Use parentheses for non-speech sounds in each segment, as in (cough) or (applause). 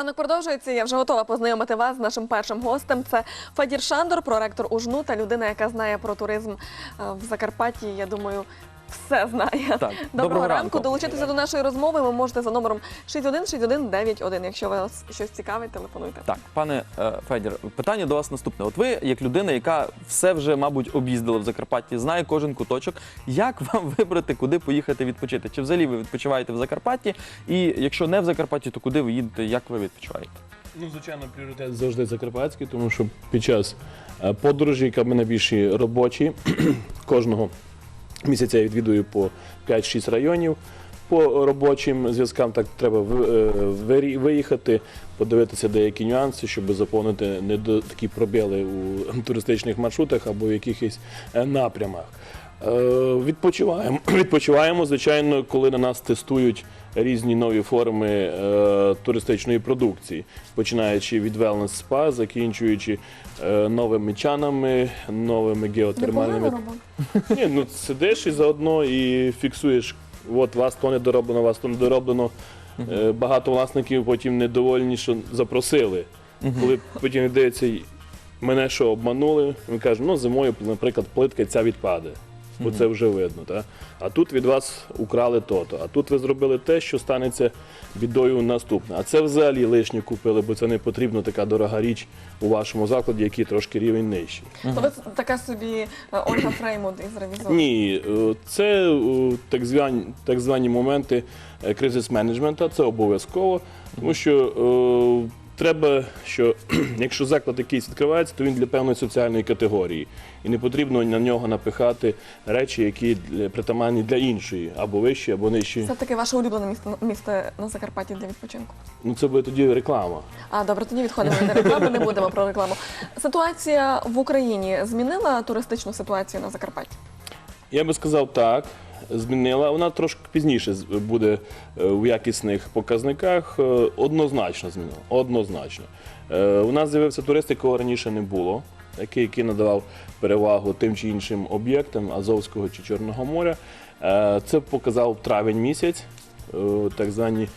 Ранок продовжується. Я вже готова познайомити вас з нашим першим гостем. Це Фадір Шандор, проректор УЖНУ та людина, яка знає про туризм е, в Закарпатті. Я думаю, все знає. Так, Доброго, доброго ранку. ранку. Долучитися до нашої розмови. Ви можете за номером 616191. Якщо вас щось цікавить, телефонуйте. Так, пане е, Федір, питання до вас наступне. От ви, як людина, яка все вже, мабуть, об'їздила в Закарпатті, знає кожен куточок. Як (laughs) вам вибрати, куди поїхати відпочити? Чи взагалі ви відпочиваєте в Закарпатті? І якщо не в Закарпатті, то куди ви їдете? Як ви відпочиваєте? Ну, звичайно, пріоритет завжди закарпатський, тому що під час е, подорожі, яка в мене більші робочі, (clears throat) кожного місяця я відвідую по 5-6 районів. По робочим зв'язкам так треба е, виїхати, подивитися деякі нюанси, щоб заповнити не такі пробіли у туристичних маршрутах або в якихось е, напрямах. Е, Відпочиваємо. (clears throat) Відпочиваємо, звичайно, коли на нас тестують різні нові форми е, туристичної продукції, починаючи від wellness спа, закінчуючи е, новими чанами, новими геотермальними. (laughs) Ні, ну сидиш і заодно і фіксуєш, от вас то не дороблено, вас то не дороблено. Е, Багато власників потім недовольні, що запросили. Коли потім йдеться, мене що обманули, він каже, ну зимою, наприклад, плитка ця відпаде. Бо це вже видно. Та? А тут від вас украли то-то. А тут ви зробили те, що станеться бідою наступне. А це взагалі лишнє купили, бо це не потрібно така дорога річ у вашому закладі, який трошки рівень нижчий. То ви така собі е, Ольга Фреймут із ревізором. Ні, е, це е, так звані, так звані моменти е, кризис менеджменту, це обов'язково, тому що е, треба, що (clears throat) якщо заклад якийсь відкривається, то він для певної соціальної категорії. І не потрібно на нього напихати речі, які притаманні для іншої, або вищі, або нижчі. Це таке ваше улюблене місто, місто на Закарпатті для відпочинку. Ну це буде тоді реклама. А добре, тоді відходимо від реклами, не будемо про рекламу. Ситуація в Україні змінила туристичну ситуацію на Закарпатті? Я би сказав так. Змінила. Вона трошки пізніше буде е, у якісних показниках. Е, Однозначно змінила. Однозначно. Е, У нас з'явився турист, якого раніше не було, який, який надавав перевагу тим чи іншим об'єктам Азовського чи Чорного моря. Е, Це показав травень місяць, е, так звані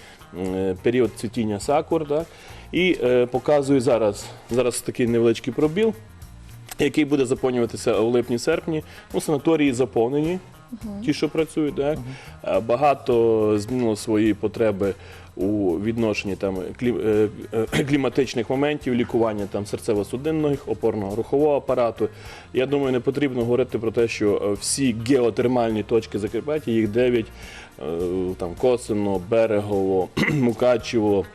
період цвітіння сакур. Так? І е, показує зараз, зараз такий невеличкий пробіл який буде заповнюватися в липні-серпні. Ну, санаторії заповнені, ті, що працюють. Так? Е, Багато змінило свої потреби у відношенні там, е, е, (clears throat) кліматичних моментів, лікування там, серцево-судинних, опорно-рухового апарату. Я думаю, не потрібно говорити про те, що всі геотермальні точки Закарпаття, їх 9, там, Косино, Берегово, (clears throat) Мукачево,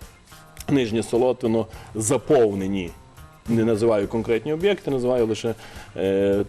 Нижнє Солотвино заповнені. Не називаю конкретні об'єкти, називаю лише е,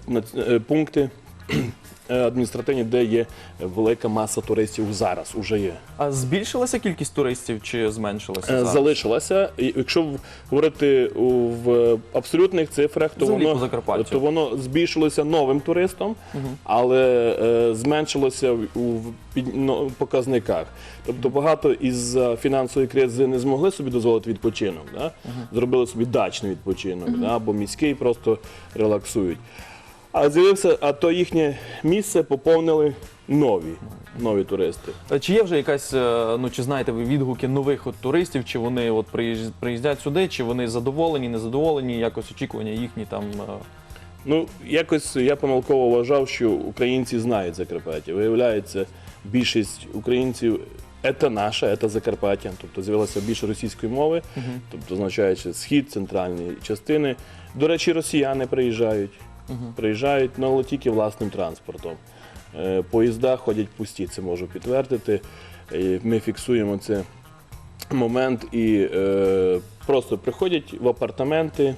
пункти (clears throat) адміністративні, де є велика маса туристів зараз. Уже є. А збільшилася кількість туристів чи зменшилася? Е, зараз? Залишилася. І Якщо в- говорити у- в абсолютних цифрах, то Взагалі по воно, Закарпаттю. то воно збільшилося новим туристом, але е, зменшилося в- у в під- ну, показниках. Тобто багато із фінансової кризи не змогли собі дозволити відпочинок. Да? Зробили собі дачний відпочинок, да? або міський просто релаксують. А з'явився, а то їхнє місце поповнили нові, нові туристи. Е, Чи є вже якась, е, ну чи знаєте ви відгуки нових от туристів, чи вони от приїж- приїздять сюди, чи вони задоволені, незадоволені, якось очікування їхні там. е, Ну, якось я помилково вважав, що українці знають Закарпаття. Виявляється, більшість українців це наше, це Закарпаття. Тобто з'явилося більше російської мови, тобто означаючи схід, центральні частини. До речі, росіяни приїжджають. Приїжджають, ну, але тільки власним транспортом. Е, Поїзда ходять пусті, це можу підтвердити. Ми фіксуємо це момент і е, просто приходять в апартаменти.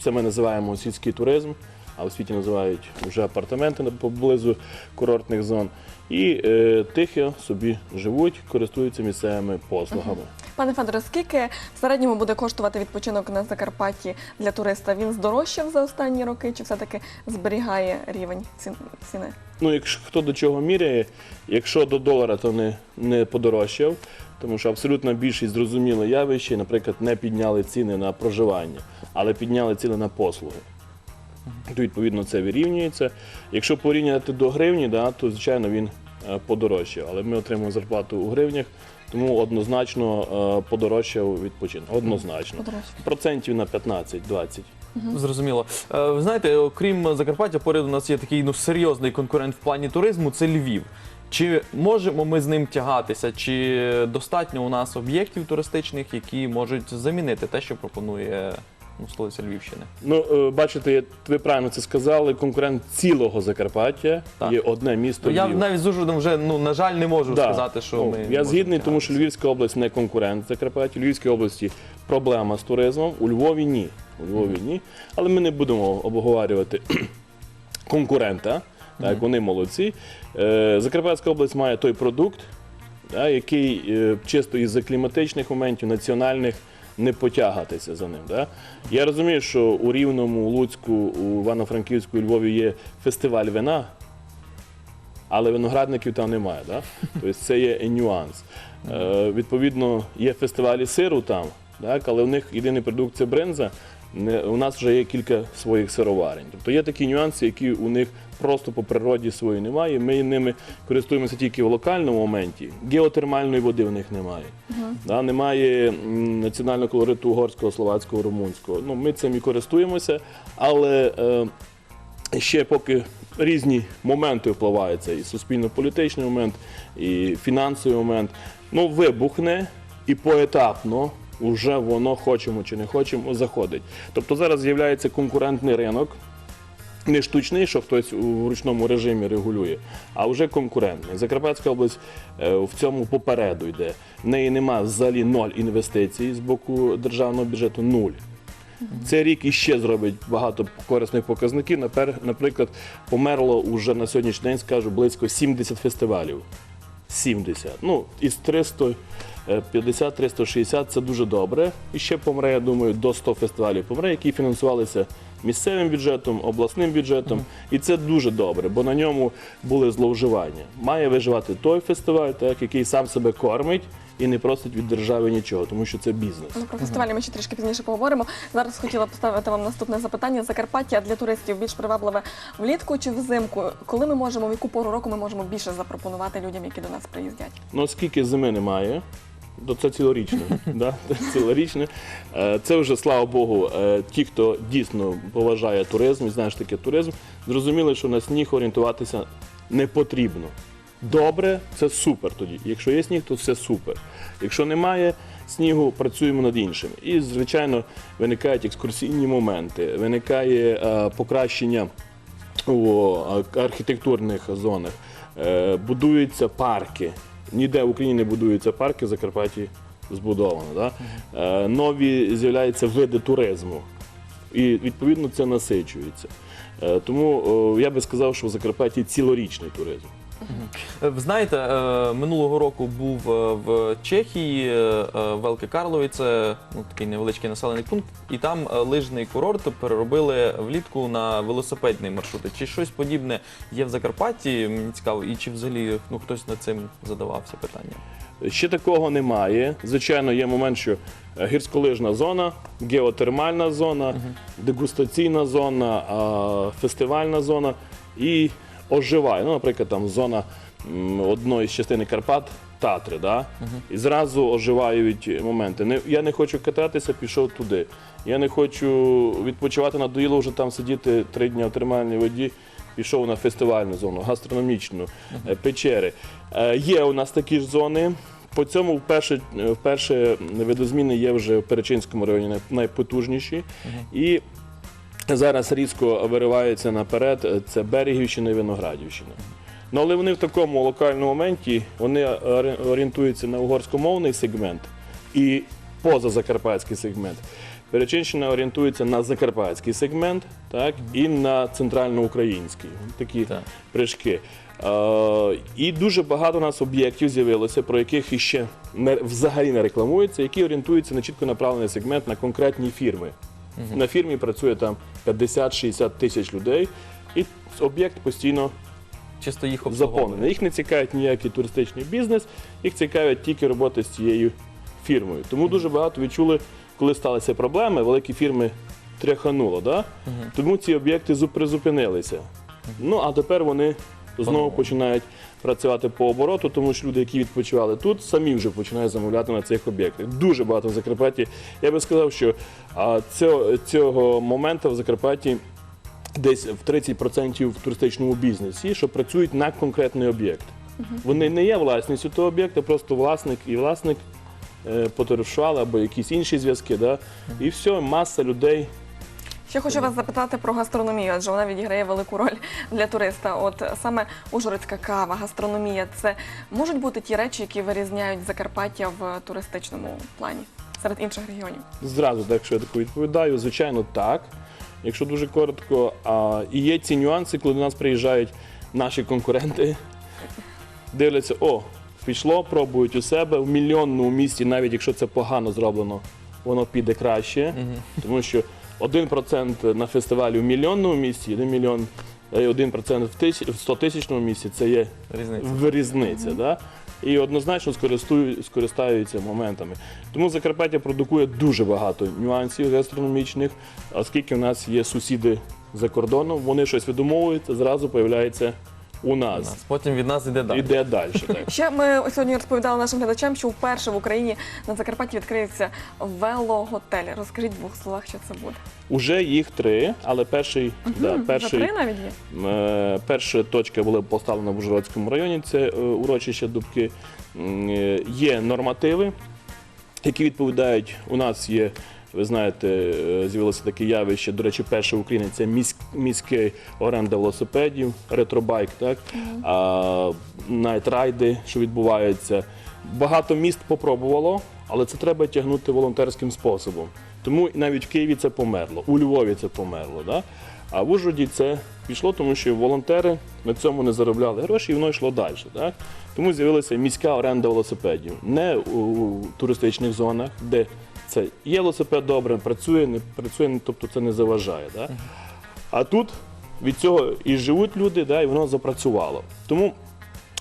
Це ми називаємо сільський туризм, а у світі називають вже апартаменти поблизу курортних зон. І е, тихо собі живуть, користуються місцевими послугами. Pане Федоре, скільки в середньому буде коштувати відпочинок на Закарпатті для туриста? Він здорожчав за останні роки чи все-таки зберігає рівень ціни? Ну, якщо хто до чого міряє, якщо до долара, то не, не подорожчав, тому що абсолютно більшість зрозуміле явище, наприклад, не підняли ціни на проживання, але підняли ціни на послуги. То, відповідно, це вирівнюється. Якщо порівняти до гривні, да, то звичайно він е, подорожчав, але ми отримуємо зарплату у гривнях, тому однозначно е, подорожчав відпочинок. Однозначно. Подорожчав. Процентів на 15-20. Зрозуміло. Е, Ви знаєте, окрім Закарпаття, поряд у нас є такий ну серйозний конкурент в плані туризму це Львів. Чи можемо ми з ним тягатися? Чи достатньо у нас об'єктів туристичних, які можуть замінити те, що пропонує ну, столиця Львівщини? Ну, е, бачите, ви правильно це сказали. Конкурент цілого Закарпаття Так. є одне місто. Я Львів. навіть з Ужгородом вже ну на жаль не можу Да. сказати, що Ну, ми я згідний, тому що. Львівська область не конкурент Закарпаття. У Львівській області проблема з туризмом. У Львові ні. У Львові ні. Але ми не будемо обговорювати (clears throat) конкурента. Так, вони молодці. Е, Закарпатська область має той продукт, який е, чисто із-за кліматичних моментів, національних, не потягатися за ним. Да? Я розумію, що у Рівному, Луцьку, у Івано-Франківську, у Львові є фестиваль вина, але виноградників там немає. Да? Тобто це є нюанс. Е, відповідно, є фестивалі сиру там, так? але у них єдиний продукт це бринза. У нас вже є кілька своїх сироварень. Тобто є такі нюанси, які у них просто по природі своїй немає. Ми ними користуємося тільки в локальному моменті. Геотермальної води в них немає. Да, немає національного колориту угорського, словацького, румунського. Ну, ми цим і користуємося, але е, ще поки різні моменти впливають. Це і суспільно-політичний момент, і фінансовий момент. Ну, вибухне і поетапно вже воно хочемо чи не хочемо заходить. Тобто зараз з'являється конкурентний ринок. Не штучний, що хтось у ручному режимі регулює, а вже конкурентний. Закарпатська область е, в цьому попереду йде. В неї немає взагалі ноль інвестицій з боку державного бюджету нуль. Цей рік іще зробить багато корисних показників. Наприклад, померло уже на сьогоднішній день, скажу, близько 70 фестивалів. 70. Ну, із 350-360 це дуже добре. І ще помре, я думаю, до 100 фестивалів помре, які фінансувалися місцевим бюджетом, обласним бюджетом. І це дуже добре, бо на ньому були зловживання. Має виживати той фестиваль, так, який сам себе кормить і не просить від держави нічого, тому що це бізнес. Ну, про фестивалі ми ще трішки пізніше поговоримо. Зараз хотіла поставити вам наступне запитання. Закарпаття для туристів більш привабливе влітку чи взимку? Коли ми можемо, в яку пору року ми можемо більше запропонувати людям, які до нас приїздять? Ну, оскільки зими немає, то це цілорічне. (laughs) да? Цілорічне. Це вже, слава Богу, е, ті, хто дійсно поважає туризм і знає, що таке туризм, зрозуміли, що на сніг орієнтуватися не потрібно. Добре, це супер тоді. Якщо є сніг, то це супер. Якщо немає снігу, працюємо над іншим. І, звичайно, виникають екскурсійні моменти, виникає е, покращення у архітектурних зонах, Е, будуються парки. Ніде в Україні не будуються парки, в Закарпатті збудовано. Да? Е, Нові з'являються види туризму. І відповідно це насичується. Е, Тому о, я би сказав, що в Закарпатті цілорічний туризм. Е, Ви знаєте, е, минулого року був е, в Чехії, е, е, Велике Карлові, це ну, такий невеличкий населений пункт, і там е, лижний курорт переробили влітку на велосипедний маршрути. Чи щось подібне є в Закарпатті? Мені цікаво, і чи взагалі ну, хтось над цим задавався питання? Ще такого немає. Звичайно, є момент, що е, гірськолижна зона, геотермальна зона, дегустаційна зона, фестивальна зона і оживає. Ну, наприклад, там зона м, одної з частини Карпат. Татри, да? і зразу оживають моменти. Не, я не хочу кататися, пішов туди. Я не хочу відпочивати надоїло вже там сидіти три дні в термальній воді, пішов на фестивальну зону, гастрономічну, е, печери. Е, Є у нас такі ж зони. По цьому вперше, вперше видозміни є вже в Перечинському районі най- найпотужніші. І зараз різко вириваються наперед. Це Берегівщина і Виноградівщина. Ну, але вони в такому локальному моменті вони орієнтуються на угорськомовний сегмент і позазакарпатський сегмент. Перечинщина орієнтується на закарпатський сегмент, так, і на центральноукраїнський. Такі Так. прыжки. Е, і дуже багато у нас об'єктів з'явилося, про яких іще не, взагалі не рекламується, які орієнтуються на чітко направлений сегмент на конкретні фірми. На фірмі працює там 50-60 тисяч людей, і об'єкт постійно Чисто їх заповнений. обслуговує? Їх не цікавить ніякий туристичний бізнес, їх цікавить тільки робота з цією фірмою. Тому дуже багато відчули, коли сталися проблеми, великі фірми тряхануло. Да? Тому ці об'єкти зу- призупинилися. Ну а тепер вони знову По-новому. починають працювати по обороту, тому що люди, які відпочивали тут, самі вже починають замовляти на цих об'єктах. Дуже багато в Закарпатті. Я би сказав, що цього, цього моменту в Закарпатті десь в 30% в туристичному бізнесі, що працюють на конкретний об'єкт. Вони не є власністю того об'єкта, просто власник і власник е, або якісь інші зв'язки. Да? І все, маса людей. Ще хочу вас запитати про гастрономію, адже вона відіграє велику роль для туриста. От саме ужгородська кава, гастрономія це можуть бути ті речі, які вирізняють Закарпаття в туристичному плані серед інших регіонів. Зразу, так, якщо я таку відповідаю, звичайно, так. Якщо дуже коротко, а, і є ці нюанси, коли до нас приїжджають наші конкуренти, дивляться, о, пішло, пробують у себе в мільйонному місті, навіть якщо це погано зроблено, воно піде краще. Тому що 1% на фестивалі в мільйонному місті, 1 мільйон, е, 1% в, 100 тисячному місті це є Різниця. в різниця. Да? І однозначно скористаються моментами. Тому Закарпаття продукує дуже багато нюансів гастрономічних, оскільки в нас є сусіди за кордоном, вони щось видумовують, зразу появляється у нас. Нас. Потім від нас іде далі. Іде далі. (laughs) Так. Ще ми сьогодні розповідали нашим глядачам, що вперше в Україні на Закарпатті відкриється велоготель. Розкажіть в двох словах, що це буде. Уже їх три, але перший, да, Вже перший три навіть є. Е, Перша точка була поставлена в Ужгородському районі, це е, урочище Дубки. М, е, Є нормативи, які відповідають. У нас є, ви знаєте, е, з'явилося таке явище. До речі, перше в Україні це міськ, міський оренда велосипедів, ретробайк, так? Найтрайди, що відбуваються. Багато міст попробувало, але це треба тягнути волонтерським способом. Тому навіть в Києві це померло, у Львові це померло. А в Ужгороді це пішло, тому що волонтери на цьому не заробляли гроші, і воно йшло далі. Тому з'явилася міська оренда велосипедів. Не у туристичних зонах, де це є велосипед добре, працює, не працює, тобто це не заважає. Да? А тут від цього і живуть люди, да, і воно запрацювало. Тому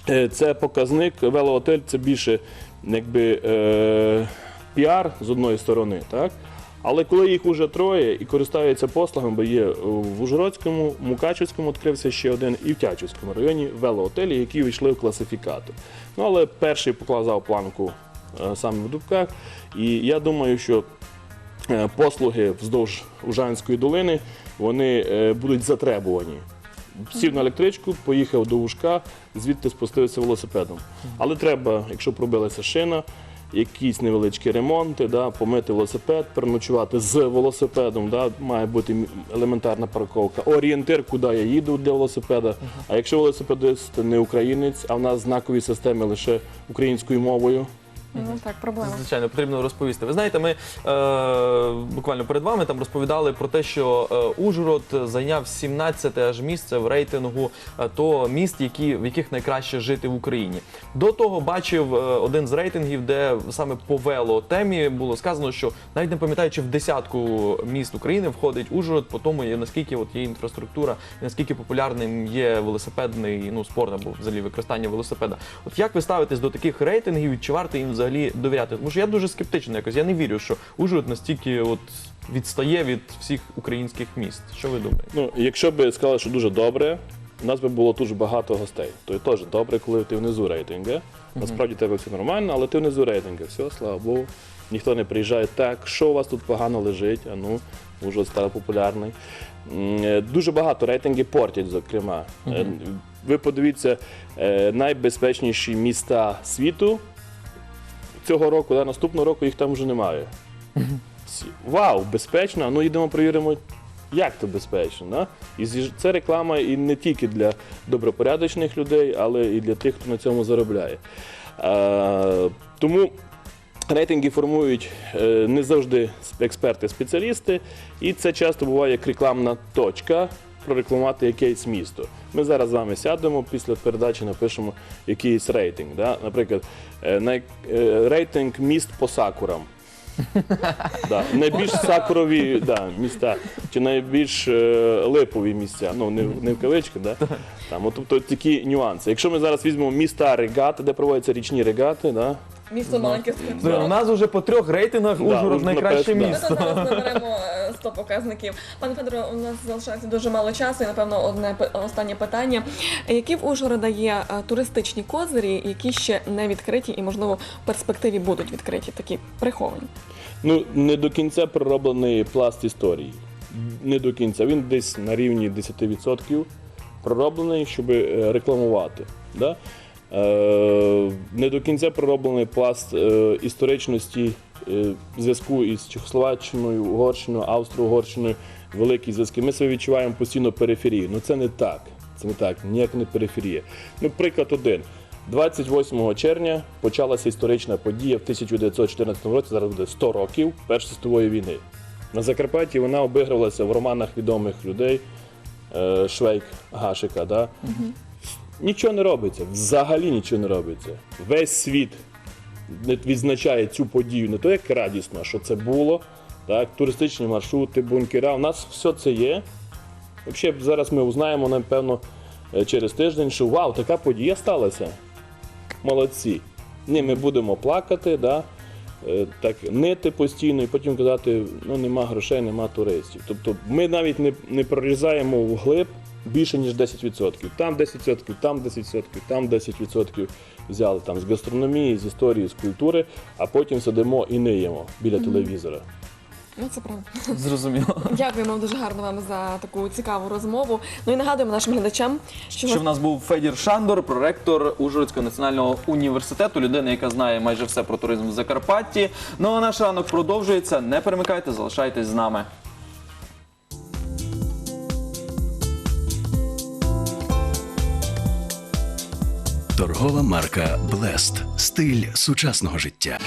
е, це показник, велоотель це більше якби, е, піар з одної сторони, так? Але коли їх уже троє і користаються послугами, бо є в Ужгородському, Мукачівському відкрився ще один і в Тячівському районі велоотелі, які війшли в класифікатор. Ну але перший покладав планку саме в Дубках. І я думаю, що е, послуги вздовж Ужанської долини вони е, будуть затребувані. Сів на електричку, поїхав до Ужка, звідти спустився велосипедом. Але треба, якщо пробилася шина, якісь невеличкі ремонти, да, помити велосипед, переночувати з велосипедом, да, має бути елементарна парковка, орієнтир, куди я їду для велосипеда. А якщо велосипедист не українець, а в нас знакові системи лише українською мовою, Ну так, проблема. Звичайно, потрібно розповісти. Ви знаєте, ми е, буквально перед вами там розповідали про те, що е, Ужгород зайняв 17 аж місце в рейтингу е, то міст, які, в яких найкраще жити в Україні. До того бачив е, один з рейтингів, де саме по велотемі було сказано, що навіть не пам'ятаю, чи в десятку міст України входить Ужгород, по тому є, наскільки от є інфраструктура, наскільки популярним є велосипедний ну, спорт або взагалі використання велосипеда. От як ви ставитесь до таких рейтингів чи варто їм взагалі довіряти? Тому що я дуже скептично якось. Я не вірю, що Ужгород настільки от відстає від всіх українських міст. Що ви думаєте? Ну, якщо б сказали, що дуже добре, у нас би було дуже багато гостей. То і теж добре, коли ти внизу рейтингу. Насправді тебе все нормально, але ти внизу рейтингу. Все, слава Богу. Ніхто не приїжджає так, що у вас тут погано лежить, а ну, вже став популярний. Е, Дуже багато рейтингів портять, зокрема. Е, Ви подивіться, е, найбезпечніші міста світу цього року, да, наступного року їх там вже немає. Вау, безпечно, ну йдемо перевіримо, як це безпечно. Да? І це реклама і не тільки для добропорядочних людей, але і для тих, хто на цьому заробляє. Е, тому рейтинги формують е, не завжди експерти-спеціалісти, і це часто буває як рекламна точка. Прорекламувати якесь місто. Ми зараз з вами сядемо після передачі, напишемо якийсь рейтинг. Да? Наприклад, е, най- е, рейтинг міст по сакурам. (laughs) Да. Найбільш сакурові да, міста, чи найбільш е, липові місця. Ну, не, в- не в кавички, да? Там, от, тобто такі нюанси. Якщо ми зараз візьмемо міста регати, де проводяться річні регати, да? Місто маленьке Ну, У нас вже по трьох рейтингах Ужгород найкраще перший, да. Ми зараз наберемо е, 100 показників. Пане Федоре, у нас залишається дуже мало часу, і напевно одне останнє питання. Які в Ужгорода є е, туристичні козирі, які ще не відкриті і, можливо, в перспективі будуть відкриті, такі приховані? Ну, не до кінця пророблений пласт історії. Не до кінця. Він десь на рівні 10% пророблений, щоб е, рекламувати. Да? Е, не до кінця пророблений пласт е, історичності е, зв'язку із Чехословаччиною, Угорщиною, Австро-Угорщиною, великі зв'язки. Ми себе відчуваємо постійно периферію. Ну це не так. Це не так, ніяк не периферія. Ну, приклад один. 28 червня почалася історична подія в 1914 році, зараз буде 100 років Першої світової війни. На Закарпатті вона обігрувалася в романах відомих людей Швейк Гашика. Да? Нічого не робиться, взагалі нічого не робиться. Весь світ відзначає цю подію не то як радісно, що це було, так, туристичні маршрути, бункера. У нас все це є. Взагалі, зараз ми узнаємо, напевно, е, через тиждень, що вау, така подія сталася. Молодці. Ні, ми будемо плакати, да, е, так, нити постійно і потім казати, ну нема грошей, нема туристів. Тобто ми навіть не, не прорізаємо вглиб більше, ніж 10%. Там 10%, там 10%, там 10% взяли там, з гастрономії, з історії, з культури, а потім сидимо і ниємо біля телевізора. Ну, це правда. (laughs) Зрозуміло. Дякуємо дуже гарно вам за таку цікаву розмову. Ну і нагадуємо нашим глядачам, що, Що в нас був Федір Шандор, проректор Ужгородського національного університету, людина, яка знає майже все про туризм в Закарпатті. Ну а наш ранок продовжується. Не перемикайте, залишайтесь з нами. Торгова марка Блест. Стиль сучасного життя.